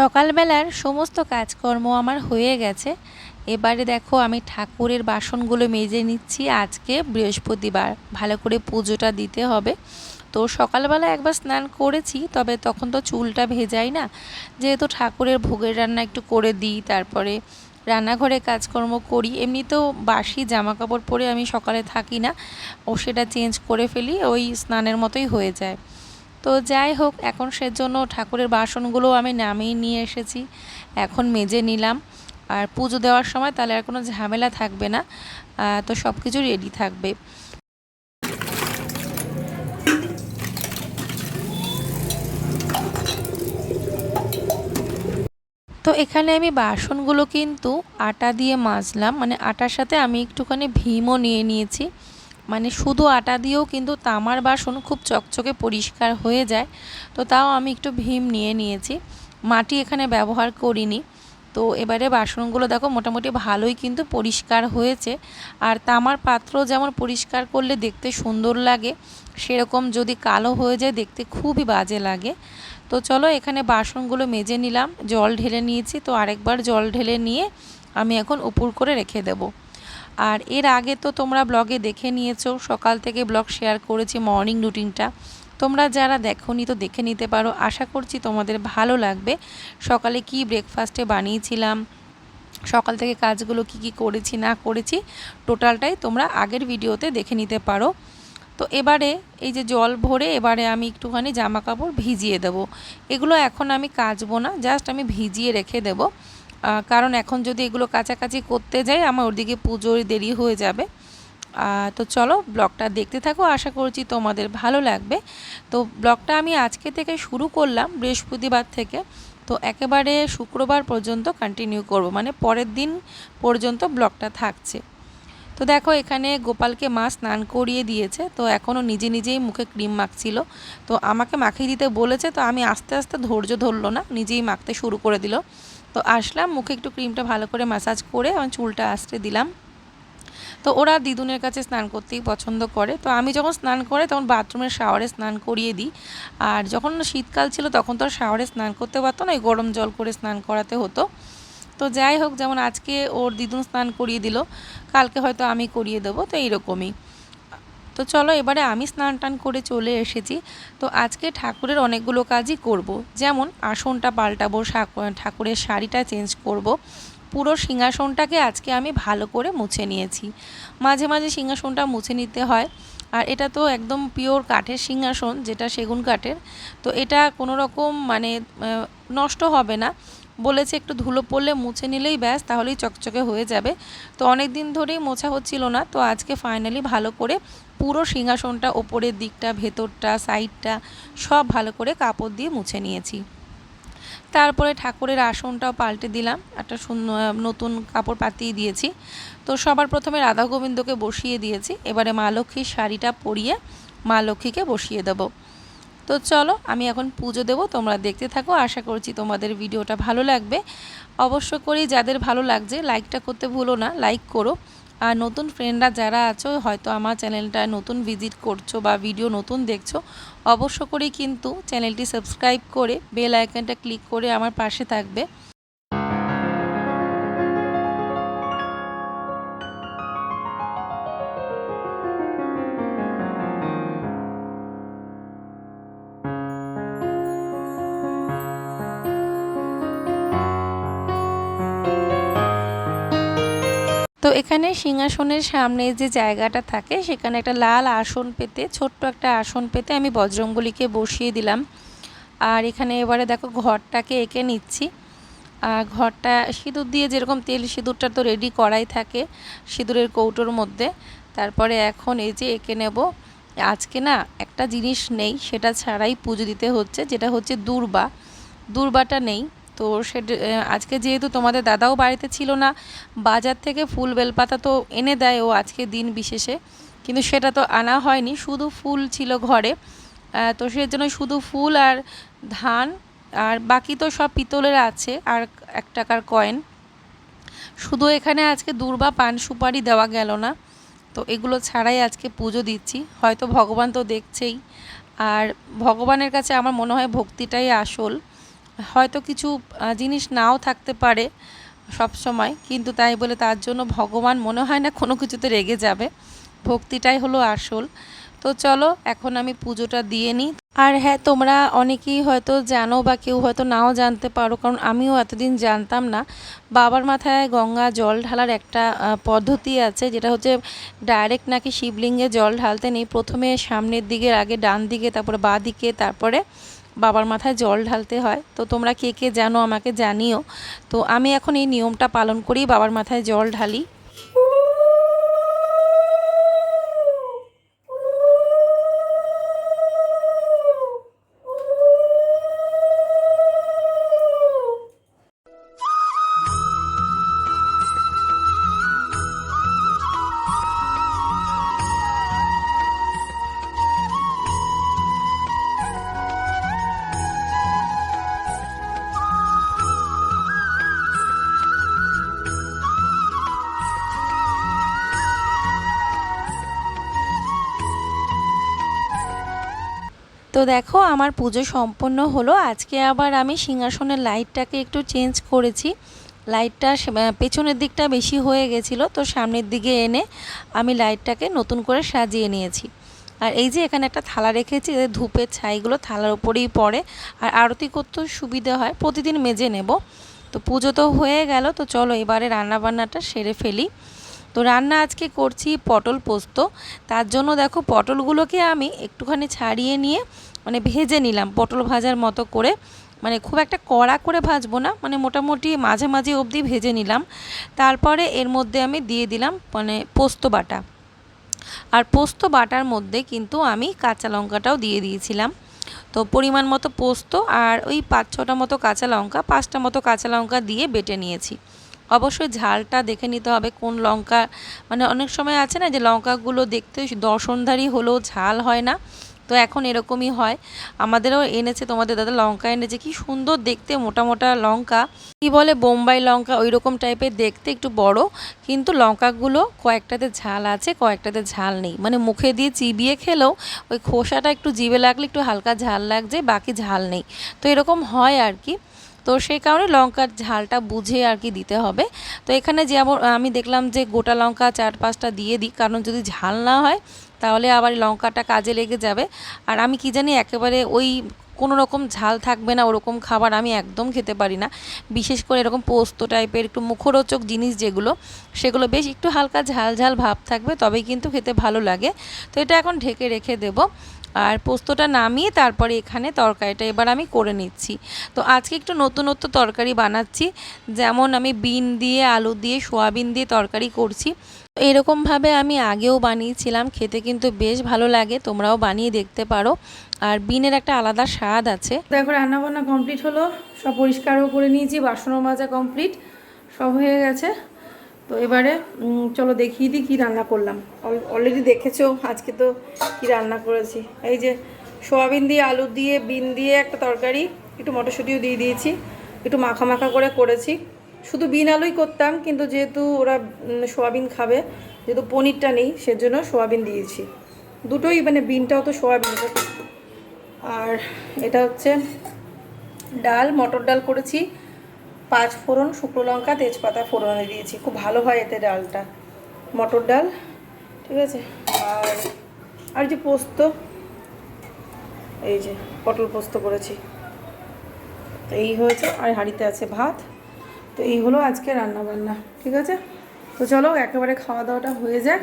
সকালবেলার সমস্ত কাজকর্ম আমার হয়ে গেছে। এবারে দেখো আমি ঠাকুরের বাসনগুলো মেজে নিচ্ছি আজকে বৃহস্পতিবার। ভালো করে পুজোটা দিতে হবে। তো সকালবেলা একবার স্নান করেছি, তবে তখন তো চুলটা ভেজাই না। যেহেতু ঠাকুরের ভোগের রান্না একটু করে দিই, তারপরে রান্নাঘরে কাজকর্ম করি। এমনিতেও বাসি জামা কাপড় পরে আমি সকালে থাকি না। ও সেটা চেঞ্জ করে ফেলি, ওই স্নানের মতোই হয়ে যায়। তো যাই হোক, এখন সেজন্য ঠাকুরের বাসনগুলো আমি নামিয়ে নিয়ে এসেছি। এখন মেজে নিলাম। আর পুজো দেওয়ার সময় তাহলে আর কোনো ঝামেলা থাকবে না। তো সব কিছু রেডি থাকবে। তো এখানে আমি বাসনগুলো কিন্তু আটা দিয়ে মাজলাম। মানে আটার সাথে আমি একটুখানি ভীমও নিয়ে নিয়েছি। মানে শুধু আটা দিয়েও কিন্তু তামার বাসন খুব চকচকে পরিষ্কার হয়ে যায়। তো তাও আমি একটু ভীম নিয়ে নিয়েছি। মাটি এখানে ব্যবহার করিনি। তো এবারে বাসনগুলো দেখো মোটামুটি ভালোই কিন্তু পরিষ্কার হয়েছে। আর তামার পাত্র যেমন পরিষ্কার করলে দেখতে সুন্দর লাগে, সেরকম যদি কালো হয়ে যায় দেখতে খুবই বাজে লাগে। তো চলো এখানে বাসনগুলো মেজে নিলাম, জল ঢেলে নিয়েছি। তো আরেকবার জল ঢেলে নিয়ে আমি এখন উপর করে রেখে দেবো। আর এর আগে তো তোমরা ব্লগে দেখে নিয়েছো, সকাল থেকে ব্লগ শেয়ার করেছি মর্নিং রুটিনটা তোমরা যারা দেখোনি তো দেখে নিতে পারো, আশা করছি তোমাদের ভালো লাগবে। সকালে কি ব্রেকফাস্টে বানিয়েছিলাম, সকাল থেকে কাজগুলো কি কি করেছি, না করেছি টোটালটাই তোমরা আগের ভিডিওতে দেখে নিতে পারো। তো এবারে এই যে জল ভরে এবারে আমি একটুখানি জামা কাপড় ভিজিয়ে দেব। এগুলো এখন আমি কাচবো না জাস্ট আমি ভিজিয়ে রেখে দেবো। কারণ এখন যদি এগুলো কাছাকাছি করতে যাই, আমার ওদিকে পুজোর দেরি হয়ে যাবে। তো চলো ব্লগটা দেখতে থাকো, আশা করছি তোমাদের ভালো লাগবে। তো ব্লগটা আমি আজকে থেকে শুরু করলাম বৃহস্পতিবার থেকে। তো একেবারে শুক্রবার পর্যন্ত কন্টিনিউ করব মানে পরের দিন পর্যন্ত ব্লগটা থাকছে। তো দেখো এখানে গোপালকে মা স্নান করিয়ে দিয়েছে, তো এখনও নিজে নিজেই মুখে ক্রিম মাখছিল। তো আমাকে মাখিয়ে দিতে বলেছে, তো আমি আস্তে আস্তে ধৈর্য ধরলো না, নিজেই মাখতে শুরু করে দিল। তো আসলাম, মুখে একটু ক্রিমটা ভালো করে ম্যাসাজ করে আমার চুলটা আসতে দিলাম। তো ওরা দিদুনের কাছে স্নান করতেই পছন্দ করে। তো আমি যখন স্নান করে তখন বাথরুমের শাওয়ারে স্নান করিয়ে দিই। আর যখন শীতকাল ছিল তখন তো শাওয়ারে স্নান করতে পারতো না ওই গরম জল করে স্নান করাতে হতো। তো যাই হোক, যেমন আজকে ওর দিদুন স্নান করিয়ে দিল, কালকে হয়তো আমি করিয়ে দেবো, তো এইরকমই। তো চলো এবারে আমি স্নান টান করে চলে এসেছি। তো আজকে ঠাকুরের অনেকগুলো কাজই করব। যেমন আসনটা পাল্টাবো ঠাকুরের শাড়িটা চেঞ্জ করব। পুরো সিংহাসনটাকে আজকে আমি ভালো করে মুছে নিয়েছি। মাঝে মাঝে সিংহাসনটা মুছে নিতে হয়। আর এটা তো একদম পিওর কাঠের সিংহাসন, যেটা সেগুন কাঠের। তো এটা কোনো রকম মানে নষ্ট হবে না। বলেছে একটু ধুলো পড়লে মুছে নিলেই ব্যাস, তাহলেই চকচকে হয়ে যাবে। তো অনেক দিন ধরেই মোছা হচ্ছিল না, তো আজকে ফাইনালি ভালো করে পুরো সিংহাসনটা, ওপরের দিকটা, ভেতরটা সাইডটা সব ভালো করে কাপড় দিয়ে মুছে নিয়েছি। তারপরে ঠাকুরের আসনটাও পাল্টে দিলাম, একটা নতুন কাপড় পাতিয়ে দিয়েছি। তো সবার প্রথমে রাধা গোবিন্দকে বসিয়ে দিয়েছি, এবারে মা লক্ষ্মীর শাড়িটা পরিয়ে মা লক্ষ্মীকে বসিয়ে দেবো। তো চলো, আমি এখন পুজো দেবো, তোমরা দেখতে থাকো, আশা করছি তোমাদের ভিডিওটা ভালো লাগবে। অবশ্য করেই যাদের ভালো লাগছে লাইকটা করতে ভুলো না লাইক করো। আর নতুন ফ্রেন্ডরা যারা আছো, হয়তো আমার চ্যানেলটা নতুন ভিজিট করছ বা ভিডিও নতুন দেখছ, অবশ্য করেই কিন্তু চ্যানেলটি সাবস্ক্রাইব করে বেল আইকনটা ক্লিক করে আমার পাশে থাকবে। এখানে সিংহাসনের সামনে যে জায়গাটা থাকে, সেখানে একটা লাল আসন পেতে, ছোট্ট একটা আসন পেতে আমি বজরঙ্গলিকে বসিয়ে দিলাম। আর এখানে এবারে দেখো ঘরটাকে এঁকে নিচ্ছি। আর ঘরটা সিঁদুর দিয়ে যেরকম তেল সিঁদুরটা তো রেডি করাই থাকে সিঁদুরের কৌটোর মধ্যে। তারপরে এখন এই যে এঁকে নেব। আজকে না একটা জিনিস নেই, সেটা ছাড়াই পুজো দিতে হচ্ছে, যেটা হচ্ছে দূর্বা। দূর্বাটা নেই। তো সে আজকে যেহেতু তোমাদের দাদাও বাড়িতে ছিল না, বাজার থেকে ফুল বেলপাতা তো এনে দেয় ও আজকে দিন বিশেষে, কিন্তু সেটা তো আনা হয়নি, শুধু ফুল ছিল ঘরে। তো জন্য শুধু ফুল আর ধান, আর বাকি তো সব পিতলের আছে, আর এক টাকার কয়েন। শুধু এখানে আজকে দূর্বা পান সুপারি দেওয়া গেল না, তো এগুলো ছাড়াই আজকে পুজো দিচ্ছি। হয়তো ভগবান তো দেখছেই, আর ভগবানের কাছে আমার মনে হয় ভক্তিটাই আসল। হয়তো কিছু জিনিস নাও থাকতে পারে সব সময়, কিন্তু তাই বলে তার জন্য ভগবান মনে হয় না কোনো কিছুতে রেগে যাবে। ভক্তিটাই হলো আসল। তো চলো, এখন আমি পুজোটা দিয়ে নিই। আর হ্যাঁ তোমরা অনেকেই হয়তো জানো বা কেউ হয়তো নাও জানতে পারো, কারণ আমিও এতদিন জানতাম না। বাবার মাথায় গঙ্গা জল ঢালার একটা পদ্ধতি আছে, যেটা হচ্ছে ডাইরেক্ট নাকি শিবলিঙ্গে জল ঢালতে নেই। প্রথমে সামনের দিকে আগে ডান দিকে, তারপরে বাঁ দিকে, তারপরে বাবার মাথায় জল ঢালতে হয়, তো তোমরা কে কে জানো আমাকে জানিও। তো আমি এখন এই নিয়মটা পালন করি, বাবার মাথায় জল ঢালি। তো দেখো, আমার পুজো সম্পন্ন হলো। আজকে আবার আমি সিংহাসনের লাইটটাকে একটু চেঞ্জ করেছি। লাইটটা পেছনের দিকটা বেশি হয়ে গেছিল, তো সামনের দিকে এনে আমি লাইটটাকে নতুন করে সাজিয়ে নিয়েছি। আর এই যে এখানে একটা থালা রেখেছি এতে ধূপের ছাইগুলো থালার উপরেই পড়ে। আর আরতি করতেও সুবিধা হয়, প্রতিদিন মেজে নেব। তো পুজো তো হয়ে গেল, তো চলো এবারে রান্নাবান্নাটা সেরে ফেলি। তো রান্না আজকে করছি পটল পোস্ত। তার জন্য দেখো, পটলগুলোকে আমি একটুখানি ছাড়িয়ে নিয়ে মানে ভেজে নিলাম, পটল ভাজার মতো করে। মানে খুব একটা কড়া করে ভাজবো না মানে মোটামুটি মাঝে মাঝে অবধি ভেজে নিলাম। তারপরে এর মধ্যে আমি দিয়ে দিলাম মানে পোস্ত বাটা। আর পোস্ত বাটার মধ্যে কিন্তু আমি কাঁচা লঙ্কাটাও দিয়ে দিয়েছিলাম। তো পরিমাণ মতো পোস্ত আর ওই পাঁচ ছটা মতো কাঁচা লঙ্কা, পাঁচটা মতো কাঁচা লঙ্কা দিয়ে বেটে নিয়েছি। অবশ্যই ঝালটা দেখে নিতে হবে কোন লঙ্কা মানে অনেক সময় আছে না যে লঙ্কাগুলো দেখতে দর্শনধারী হলেও ঝাল হয় না। তো এখন এরকমই হয়। আমাদেরও এনেছে, তোমাদের দাদা লঙ্কা এনেছে। কি সুন্দর দেখতে, মোটা মোটা লঙ্কা। কি বলে, বোম্বাই লঙ্কা ওই রকম টাইপের দেখতে একটু বড়। কিন্তু লঙ্কাগুলো কয়েকটাতে ঝাল আছে, কয়েকটাতে ঝাল নেই। মানে মুখে দিয়ে চিবিয়ে খেলেও ওই খোসাটা একটু জিভে লাগলে একটু হালকা ঝাল লাগছে, বাকি ঝাল নেই। তো এরকম হয় আর কি। তো সেই কারণে লঙ্কার ঝালটা বুঝে আর কি দিতে হবে। তো এখানে যেমন আমি দেখলাম যে গোটা লঙ্কা চার পাঁচটা দিয়ে দিই, কারণ যদি ঝাল না হয় তাহলে আবার লঙ্কাটা কাজে লেগে যাবে। আর আমি কি জানি, একেবারে ওই কোনো রকম ঝাল থাকবে না ওরকম খাবার আমি একদম খেতে পারি না। বিশেষ করে এরকম পোস্ত টাইপের একটু মুখরোচক জিনিস যেগুলো, সেগুলো বেশ একটু হালকা ঝাল ঝাল ভাব থাকবে, তবেই কিন্তু খেতে ভালো লাগে। তো এটা এখন ঢেকে রেখে দেবো। আর পোস্তটা নামিয়ে তারপরে এখানে তরকারিটা এবার আমি করে নিচ্ছি। তো আজকে একটু নতুনত্ব তরকারি বানাচ্ছি। যেমন আমি বিন দিয়ে, আলু দিয়ে, সোয়াবিন দিয়ে তরকারি করছি। এরকমভাবে আমি আগেও বানিয়েছিলাম, খেতে কিন্তু বেশ ভালো লাগে, তোমরাও বানিয়ে দেখতে পারো। আর বিনের একটা আলাদা স্বাদ আছে। দেখো রান্না বান্না কমপ্লিট হলো, সব পরিষ্কারও করে নিয়েছি, বাসনও মাজা কমপ্লিট, সব হয়ে গেছে। তো এবারে চলো দেখিয়ে দিই কী রান্না করলাম। অলরেডি দেখেছ, আজকে তো কি রান্না করেছি। এই যে সোয়াবিন দিয়ে আলু দিয়ে, বিন দিয়ে একটা তরকারি, একটু মটরশুঁটিও দিয়ে দিয়েছি, একটু মাখা মাখা করে করেছি। শুধু বিন আলুই করতাম, কিন্তু যেহেতু ওরা সোয়াবিন খাবে, যেহেতু পনিরটা নেই, সেজন্য সোয়াবিন দিয়েছি। দুটোই মানে বিনটাও তো সোয়াবিন। আর এটা হচ্ছে ডাল, মটর ডাল করেছি পাঁচ ফোড়ন, শুকনো লঙ্কা, তেজপাতা ফোড়নে দিয়েছি। খুব ভালো হয় এতে ডালটা। মটর ডাল, ঠিক আছে? আর আর যে পোস্ত, এই যে পটল পোস্ত করেছি। তো এই হয়েছে, আর হাঁড়িতে আছে ভাত। তো এই হলো আজকে রান্না বান্না ঠিক আছে? তো চলো, একেবারে খাওয়া দাওয়াটা হয়ে যাক,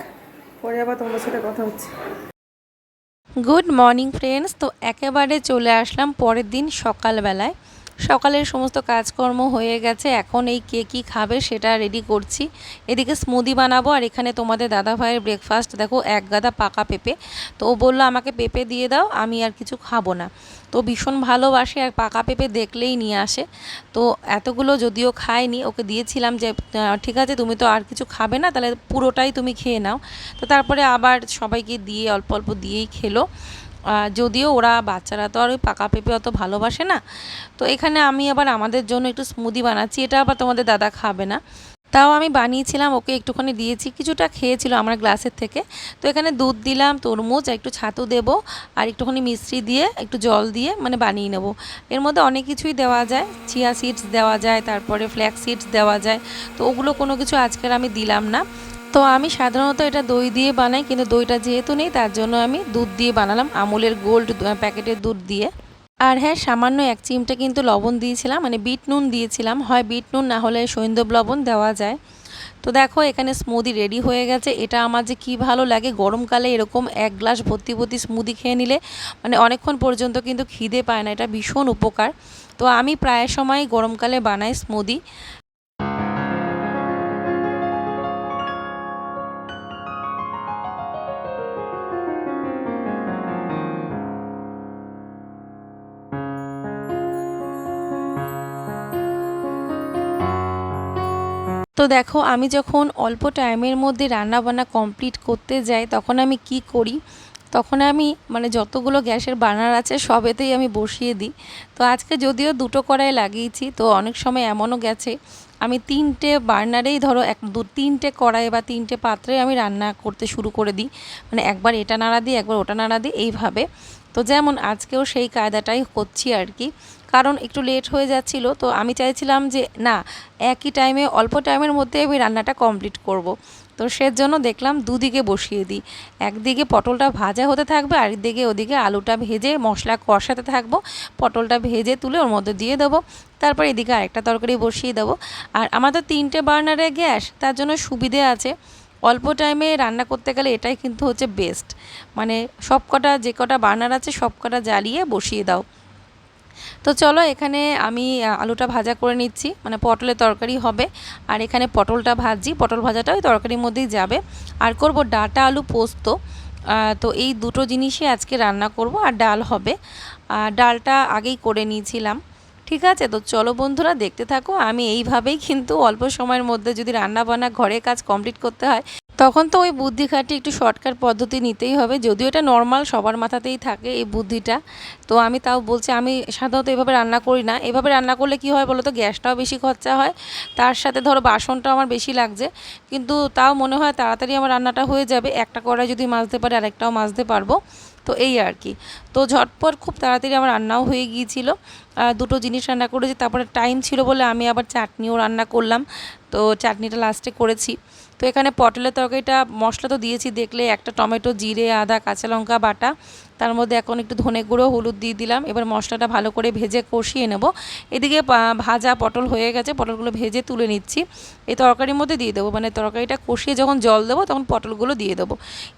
পরে আবার তোমার সাথে কথা হচ্ছে। গুড মর্নিং ফ্রেন্ডস তো একেবারে চলে আসলাম পরের দিন সকালবেলায়। সকালের সমস্ত কাজকর্ম হয়ে গেছে, এখন এই কে কী খাবে সেটা রেডি করছি। এদিকে স্মুদি বানাবো আর এখানে তোমাদের দাদা ভাইয়ের ব্রেকফাস্ট দেখো এক গাদা পাকা পেঁপে। তো ও বলল, আমাকে পেঁপে দিয়ে দাও, আমি আর কিছু খাব না। তো ভীষণ ভালোবাসে আর পাকা পেঁপে দেখলেই নিয়ে আসে। তো এতগুলো যদিও খায়নি, ওকে দিয়েছিলাম যে ঠিক আছে, তুমি তো আর কিছু খাবে না, তাহলে পুরোটাই তুমি খেয়ে নাও। তো তারপরে আবার সবাইকে দিয়ে অল্প অল্প দিয়েই খেলো। যদিও ওরা বাচ্চারা তো আর ওই পাকা পেঁপে অত ভালোবাসে না। তো এখানে আমি আবার আমাদের জন্য একটু স্মুদি বানাচ্ছি, এটা আবার তোমাদের দাদা খাবে না। তাও আমি বানিয়েছিলাম, ওকে একটুখানি দিয়েছি, কিছুটা খেয়েছিল আমার গ্লাসের থেকে। তো এখানে দুধ দিলাম, তরমুজ, একটু ছাতু দেবো, আর একটুখানি মিষ্টি দিয়ে একটু জল দিয়ে মানে বানিয়ে নেব। এর মধ্যে অনেক কিছুই দেওয়া যায় চিয়া সিডস দেওয়া যায়, তারপরে ফ্ল্যাক্স সিডস দেওয়া যায়। তো ওগুলো কোনো কিছু আজকের আমি দিলাম না। তো আমি সাধারণত এটা দই দিয়ে বানাই, কিন্তু দইটা যেহেতু নেই, তার জন্য আমি দুধ দিয়ে বানালাম, আমুলের গোল্ড প্যাকেটের দুধ দিয়ে। আর হ্যাঁ সামান্য এক চিমটা কিন্তু লবণ দিয়েছিলাম মানে বিট নুন দিয়েছিলাম। হয় বিট নুন, না হলে সৈন্দব লবণ দেওয়া যায়। তো দেখো, এখানে স্মুদি রেডি হয়ে গেছে। এটা আমার যে কী ভালো লাগে গরমকালে এরকম এক গ্লাস ভর্তি ভর্তি স্মুদি খেয়ে নিলে মানে অনেকক্ষণ পর্যন্ত কিন্তু খিদে পায় না, এটা ভীষণ উপকার। তো আমি প্রায় সময় গরমকালে বানাই স্মুদি তো দেখো, আমি যখন অল্প টাইমের মধ্যে রান্না বান্না কমপ্লিট করতে যাই, তখন আমি কি করি? তখন আমি মানে যতগুলো গ্যাসের বার্নার আছে, সবেতেই আমি বসিয়ে দিই। তো আজকে যদিও দুটো কড়াই লাগিয়েছি, তো অনেক সময় এমনও গেছে, আমি তিনটে বার্নারেই ধরো এক, দু, তিনটে কড়াই বা তিনটে পাত্রে আমি রান্না করতে শুরু করে দিই। মানে একবার এটা নাড়া দিই, একবার ওটা নাড়া দিই, এইভাবে। তো যেমন আজকেও সেই কায়দাটাই করছি আর কি। কারণ একটু লেট হয়ে যাচ্ছিল, তো আমি চাইছিলাম যে না, একই টাইমে অল্প টাইমের মধ্যে আমি রান্নাটা কমপ্লিট করব। তো সের জন্য দেখলাম দুদিকে বসিয়ে দিই। একদিকে পটলটা ভাজা হতে থাকবে, আর একদিকে ওদিকে আলুটা ভেজে মশলা কষাতে থাকব। পটলটা ভেজে তুলে ওর মধ্যে দিয়ে দেবো। তারপর এদিকে আরেকটা তরকারি বসিয়ে দেবো। আর আমাদের তিনটে বার্নারে গ্যাস, তার জন্য সুবিধে আছে। অল্প টাইমে রান্না করতে গেলে এটাই কিন্তু হচ্ছে বেস্ট মানে সব কটা যে কটা বার্নার আছে সব কটা জ্বালিয়ে বসিয়ে দাও। তো চলো এখানে আমি আলুটা ভাজা করে নিচ্ছি। মানে পটলের তরকারি হবে। আর এখানে পটলটা ভাজি পটল ভাজাটা ওই তরকারির মধ্যেই যাবে। আর করব ডাটা আলু পোস্ত। তো এই দুটো জিনিসই আজকে রান্না করব। আর ডাল হবে। আর ডালটা আগেই করে নিয়েছিলাম। ঠিক আছে? তো চলো বন্ধুরা, দেখতে থাকো। আমি এইভাবেই কিন্তু অল্প সময়ের মধ্যে যদি রান্না বান্না ঘরের কাজ কমপ্লিট করতে হয়, তখন তো ওই বুদ্ধি খাটি একটু শর্টকাট পদ্ধতি নিতেই হবে। যদিও এটা নর্মাল সবার মাথাতেই থাকে এই বুদ্ধিটা। তো আমি তাও বলছি, আমি সাধারণত এভাবে রান্না করি না। এভাবে রান্না করলে কি হয় বলো তো গ্যাসটাও বেশি খরচা হয়। তার সাথে ধরো, বাসনটাও আমার বেশি লাগছে। কিন্তু তাও মনে হয় তাড়াতাড়ি আমার রান্নাটা হয়ে যাবে। একটা কড়াই যদি মাজতে পারে, আরেকটাও মাজতে পারব। তো এই আর কি। তো ঝটপট খুব তাড়াতাড়ি আমার রান্নাও হয়ে গিয়েছিল। দুটো জিনিস রান্না করেছি, তারপরে টাইম ছিল বলে আমি আবার চাটনিও রান্না করলাম। তো চাটনিটা লাস্টে করেছি। তো এখানে পটলের তরকারিটা মশলা তো দিয়েছি, দেখলে একটা টমেটো, জিরে, আদা, কাঁচা লঙ্কা, বাটা, তার মধ্যে এখন একটু ধনে গুঁড়ো, হলুদ দিয়ে দিলাম। এবার মশলাটা ভালো করে ভেজে কষিয়ে নেব। এদিকে ভাজা পটল হয়ে গেছে, পটলগুলো ভেজে তুলে নিচ্ছি। এই তরকারির মধ্যে দিয়ে দেবো মানে তরকারিটা কষিয়ে যখন জল দেবো তখন পটলগুলো দিয়ে দেবো।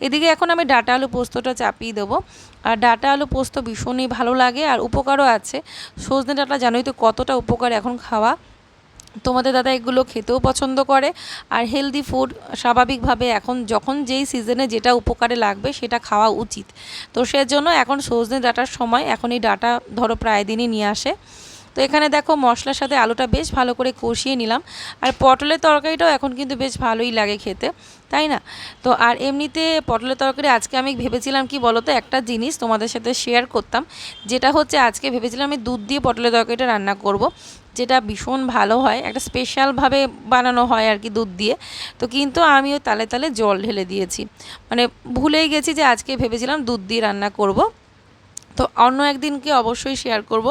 এদিকে এখন আমি ডাটা আলু পোস্তটা চাপিয়ে দেবো। আর ডাটা আলু পোস্ত ভীষণই ভালো লাগে, আর উপকারও আছে। সজনে ডাটা জানোই তো কতটা উপকার এখন খাওয়া। তোমাদের দাদা এগুলো খেতেও পছন্দ করে। আর হেলদি ফুড স্বাভাবিকভাবে এখন যখন যেই সিজনে যেটা উপকারে লাগবে সেটা খাওয়া উচিত। তো সেজন্য এখন সজনে ডাটার সময় এখন এই ডাটা ধরো প্রায় দিনই নিয়ে আসে। তো এখানে দেখো মশলার সাথে আলুটা বেশ ভালো করে কষিয়ে নিলাম। আর পটলের তরকারিটাও এখন কিন্তু বেশ ভালোই লাগে খেতে, তাই না? তো আর এমনিতে পটলের তরকারি আজকে আমি ভেবেছিলাম কি বলতো, একটা জিনিস তোমাদের সাথে শেয়ার করতাম। যেটা হচ্ছে আজকে ভেবেছিলাম আমি দুধ দিয়ে পটলের তরকারিটা রান্না করব। যেটা ভীষণ ভালো হয়, একটা স্পেশালভাবে বানানো হয় আর কি দুধ দিয়ে। তো কিন্তু আমি ওই তালে তালে জল ঢেলে দিয়েছি। মানে ভুলেই গেছি যে আজকে ভেবেছিলাম দুধ দিয়ে রান্না করব। তো অন্য একদিনকে অবশ্যই শেয়ার করব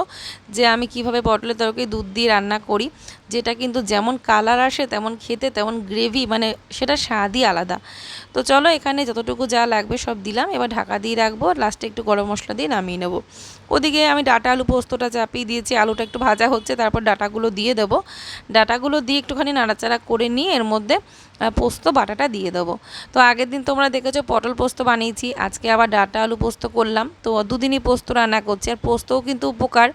যে আমি কীভাবে পটলের তরকারি দুধ দিয়ে রান্না করি। যেটা কিন্তু যেমন কালার আসে, তেমন খেতে, তেমন গ্রেভি মানে সেটা স্বাদই আলাদা। তো চলো এখানে যতটুকু যা লাগবে সব দিলাম, এবার ঢাকা দিয়ে রাখব লাস্টে একটু গরম মশলা দিয়ে নামিয়ে নেব। ওদিকে আমি ডাটা আলু পোস্তটা চাপিয়ে দিয়েছি, আলুটা একটু ভাজা হচ্ছে, তারপর ডাটাগুলো দিয়ে দেবো। ডাটাগুলো দিয়ে একটুখানি নাড়াচাড়া করে নিয়ে এর মধ্যে পোস্ত বাটাটা দিয়ে দেবো। তো আগের দিন তোমরা দেখেছ পটল পোস্ত বানিয়েছি, আজকে আবার ডাটা আলু পোস্ত করলাম। তো দুদিনই পোস্ত রান্না করছি, আর পোস্তও কিন্তু উপকার।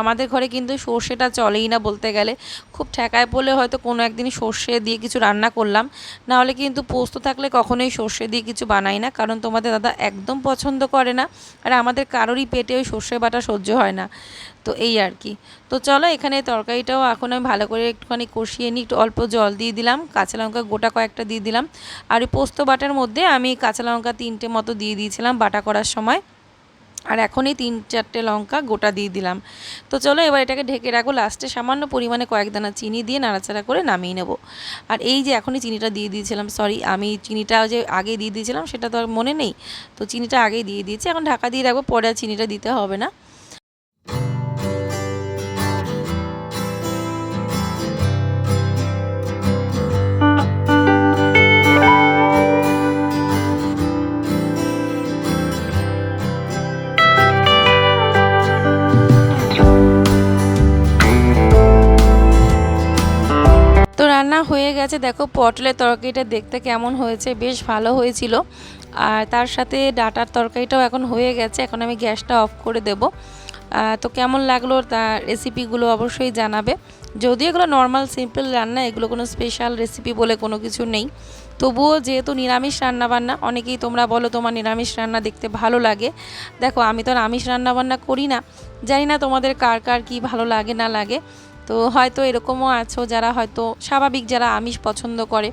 আমাদের ঘরে কিন্তু সর্ষেটা চলেই না বলতে গেলে। খুব ঠেকায় পড়লে হয়তো কোনো একদিন সর্ষে দিয়ে কিছু রান্না করলাম। নাহলে কিন্তু পোস্ত থাকলে কখনোই সর্ষে দিয়ে কিছু বানাই না, কারণ তোমাদের দাদা একদম পছন্দ করে না। আর আমাদের কারোরই পেটে ওই সর্ষে বাটা সহ্য হয় না। তো এই আর কি। তো চলো এখানে তরকারিটাও এখন আমি ভালো করে একটুখানি কষিয়ে নিই। একটু অল্প জল দিয়ে দিলাম, কাঁচা লঙ্কা গোটা কয়েকটা দিয়ে দিলাম। আর ওই পোস্ত বাটার মধ্যে আমি কাঁচা লঙ্কা তিনটে মতো দিয়ে দিয়েছিলাম বাটা করার সময়। আর এখনই তিন চারটে লঙ্কা গোটা দিয়ে দিলাম। তো চলো এবার এটাকে ঢেকে রাখব। লাস্টে সামান্য পরিমাণে কয়েক দানা চিনি দিয়ে নাড়াচাড়া করে নামিয়ে নেব। আর এই যে এখনই চিনিটা দিয়ে দিয়েছিলাম সরি আমি চিনিটা যে আগে দিয়ে দিয়েছিলাম সেটা তো আর মনে নেই। তো চিনিটা আগেই দিয়ে দিয়েছি। এখন ঢাকা দিয়ে রাখব, পরে আর চিনিটা দিতে হবে না। গেছে দেখো পটলের তরকারিটা দেখতে কেমন হয়েছে, বেশ ভালো হয়েছিল। আর তার সাথে ডাটার তরকারিটাও এখন হয়ে গেছে, এখন আমি গ্যাসটা অফ করে দেব। তো কেমন লাগল তার রেসিপিগুলো অবশ্যই জানাবে। যদিও এগুলো নর্মাল সিম্পল রান্না, এগুলো কোনো স্পেশাল রেসিপি বলে কোনো কিছু নেই। তবুও যেহেতু নিরামিষ রান্না বান্না অনেকেই তোমরা বলো তোমার নিরামিষ রান্না দেখতে ভালো লাগে। দেখো, আমি তো আমিষ রান্না বান্না করি না। জানি না তোমাদের কার কার কি ভালো লাগে না লাগে। তো হয়তো এরকমও আছো যারা হয়তো স্বাভাবিক যারা আমিষ পছন্দ করে।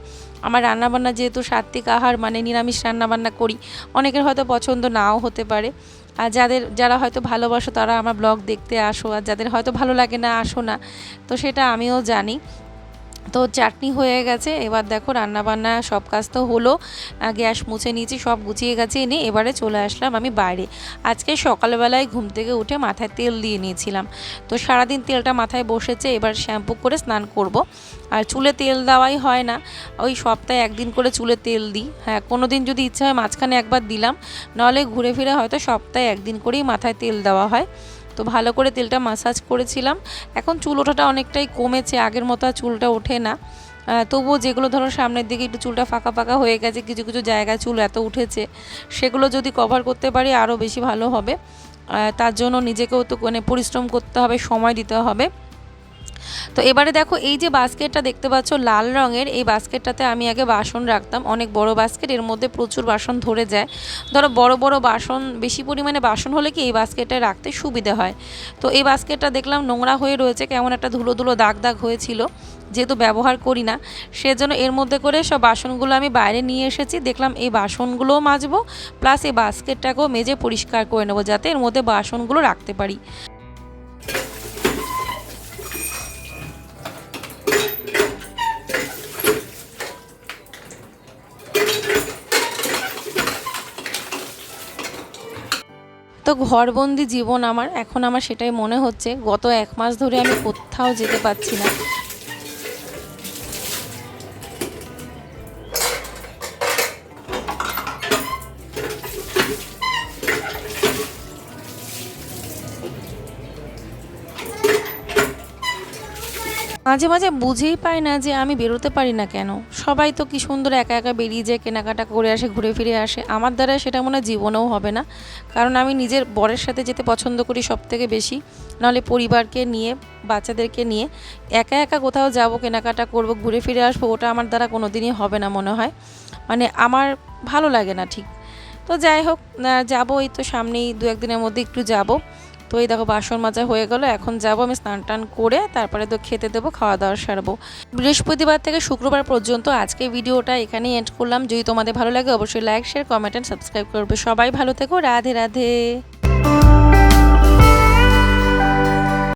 আমার রান্নাবান্না যেহেতু সাত্বিক আহার মানে নিরামিষ রান্নাবান্না করি, অনেকের হয়তো পছন্দ নাও হতে পারে। আর যাদের, যারা হয়তো ভালোবাসো তারা আমার ব্লগ দেখতে আসো, আর যাদের হয়তো ভালো লাগে না আসো না। তো সেটা আমিও জানি। তো চাটনি হয়ে গেছে। এবার দেখো রান্নাবান্না সব কাজ তো হলো। গ্যাস মুছে নিয়েছি, সব গুছিয়ে গেছে এনে এবারে চলে আসলাম আমি বাইরে। আজকে সকালবেলায় ঘুম থেকে উঠে মাথায় তেল দিয়ে নিয়েছিলাম। তো সারাদিন তেলটা মাথায় বসেছে, এবার শ্যাম্পু করে স্নান করব। আর চুলে তেল দেওয়াই হয় না। ওই সপ্তাহে একদিন করে চুলে তেল দিই। হ্যাঁ কোনো দিন যদি ইচ্ছা হয় মাঝখানে একবার দিলাম। নাহলে ঘুরে ফিরে হয়তো সপ্তাহে একদিন করেই মাথায় তেল দেওয়া হয়। তো ভালো করে তেলটা মাসাজ করেছিলাম। এখন চুল ওঠাটা অনেকটাই কমেছে, আগের মতো আর চুলটা ওঠে না। তবুও যেগুলো ধরো সামনের দিকে একটু চুলটা ফাঁকা ফাঁকা হয়ে গেছে, কিছু কিছু জায়গায় চুল এত উঠেছে, সেগুলো যদি কভার করতে পারি আরও বেশি ভালো হবে। তার জন্য নিজেকেও তো মানে পরিশ্রম করতে হবে, সময় দিতে হবে। তো এবারে দেখো, এই যে বাস্কেটটা দেখতে পাচ্ছ, লাল রঙের, এই বাস্কেটটাতে আমি আগে বাসন রাখতাম। অনেক বড় বাস্কেট, এর মধ্যে প্রচুর বাসন ধরে যায়। ধরো, বড় বড় বাসন, বেশি পরিমাণে বাসন হলে কি এই বাস্কেটটা রাখতে সুবিধে হয়? তো এই বাস্কেটটা দেখলাম নোংরা হয়ে রয়েছে, কেমন একটা ধুলো ধুলো দাগ দাগ হয়েছিল, যেহেতু ব্যবহার করি না। সেজন্য এর মধ্যে করে সব বাসনগুলো আমি বাইরে নিয়ে এসেছি, দেখলাম এই বাসনগুলোও মাজবো, প্লাস এই বাস্কেটটাকেও মেজে পরিষ্কার করে নেব, যাতে এর মধ্যে বাসনগুলো রাখতে পারি। তো ঘরবন্দি জীবন আমার, এখন আমার সেটাই মনে হচ্ছে। গত এক মাস ধরে আমি কোথাও যেতে পারছি না। মাঝে মাঝে বুঝেই পাই না যে আমি বেরোতে পারি না কেন। সবাই তো কি সুন্দর একা একা বেরিয়ে যায়, কেনাকাটা করে আসে, ঘুরে ফিরে আসে। আমার দ্বারা সেটা মনে জীবনেও হবে না। কারণ আমি নিজের বরের সাথে যেতে পছন্দ করি সব থেকে বেশি। নাহলে পরিবারকে নিয়ে, বাচ্চাদেরকে নিয়ে একা একা কোথাও যাব, কেনাকাটা করব, ঘুরে ফিরে আসব, ওটা আমার দ্বারা কোনো দিনই হবে না মনে হয়। মানে আমার ভালো লাগে না ঠিক। তো যাই হোক যাব এই তো সামনেই দু একদিনের মধ্যে একটু যাব। তো এই দেখো বাসন মাজা হয়ে গেল, এখন যাব আমি স্নান টান করে, তারপরে তো খেতে দেবো খাওয়া দাওয়া সারবো। বৃহস্পতিবার থেকে শুক্রবার পর্যন্ত আজকে ভিডিওটা এখানেই এন্ড করলাম। যদি তোমাদের ভালো লাগে অবশ্যই like share comment and subscribe করবে। সবাই ভালো থেকো, রাধে রাধে।